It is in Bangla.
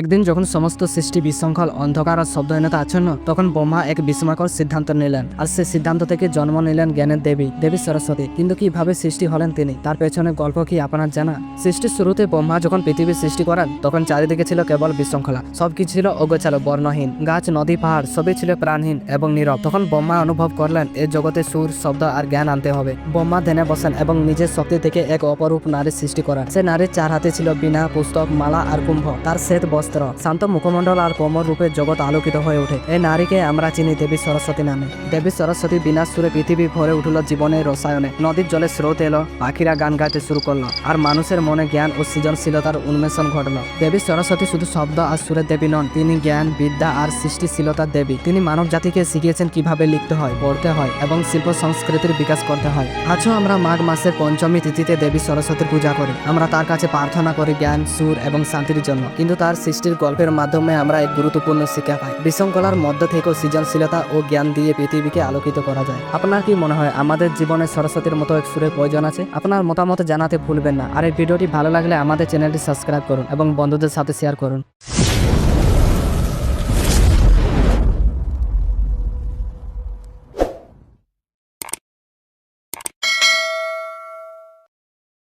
একদিন যখন সমস্ত সৃষ্টি বিশৃঙ্খল অন্ধকার আর শব্দহীনতা আচ্ছন্ন, তখন ব্রহ্মা এক বিস্ময়কর সিদ্ধান্ত নিলেন। আর সে সিদ্ধান্ত থেকে জন্ম নিলেন জ্ঞানের দেবী দেবী সরস্বতী। কিন্তু কীভাবে সৃষ্টি হলেন তিনি? তার পেছনে গল্প কি আপনার জানা? সৃষ্টির শুরুতে ব্রহ্মা যখন পৃথিবী সৃষ্টি করেন, তখন চারিদিকে ছিল কেবল বিশৃঙ্খলা। সবকিছু ছিল অগোচালো বর্ণহীন। গাছ, নদী, পাহাড়, সবই ছিল প্রাণহীন এবং নীরব। তখন ব্রহ্মা অনুভব করলেন, এ জগতে সুর, শব্দ আর জ্ঞান আনতে হবে। ব্রহ্মা ধ্যানে বসেন এবং নিজের শক্তি থেকে এক অপরূপ নারী সৃষ্টি করেন। সে নারীর চার হাতে ছিল বিনা পুস্তক, মালা আর কুম্ভ। তার শ্বেত বস্ত্র শান্ত মুখমণ্ডল আর কোমর রূপে জগৎ আলোকিত হয়ে ওঠে এই নারীকে আমরা চিনি দেবী সরস্বতী নামে। দেবী সরস্বতী বিনাশ সুরে পৃথিবী ভরে উঠল জীবনের রসায়নে নদীর জলে স্রোত এলো, পাখিরা গান গাইতে শুরু করল আর মানুষের মনে জ্ঞান ও সৃজনশীলতার উন্মেষণ ঘটলো। দেবী সরস্বতী শুধু শব্দ আর সুরের দেবী নন, তিনি জ্ঞান, বিদ্যা আর সৃষ্টিশীলতার দেবী তিনি মানব জাতিকে শিখিয়েছেন কীভাবে লিখতে হয় পড়তে হয় এবং শিল্প সংস্কৃতির বিকাশ করতে হয়। আজও আমরা মাঘ মাসের পঞ্চমী তিথিতে দেবী সরস্বতীর পূজা করি। আমরা তার কাছে প্রার্থনা করি জ্ঞান, সুর এবং শান্তির জন্য। কিন্তু তার সৃষ্টির গল্পের মাধ্যমে আমরা এক গুরুত্বপূর্ণ শিক্ষা পাই। বিশৃঙ্খলার মধ্য থেকেও সৃজনশীলতা ও জ্ঞান দিয়ে পৃথিবীকে আলোকিত করা যায়। আপনার কি মনে হয়, আমাদের জীবনে সরস্বতীর মতো এক সুরের প্রয়োজন আছে? আপনার মতামত জানাতে ভুলবেন না। আর এই ভিডিওটি ভালো লাগলে আমাদের চ্যানেলটি সাবস্ক্রাইব করুন এবং বন্ধুদের সাথে শেয়ার করুন।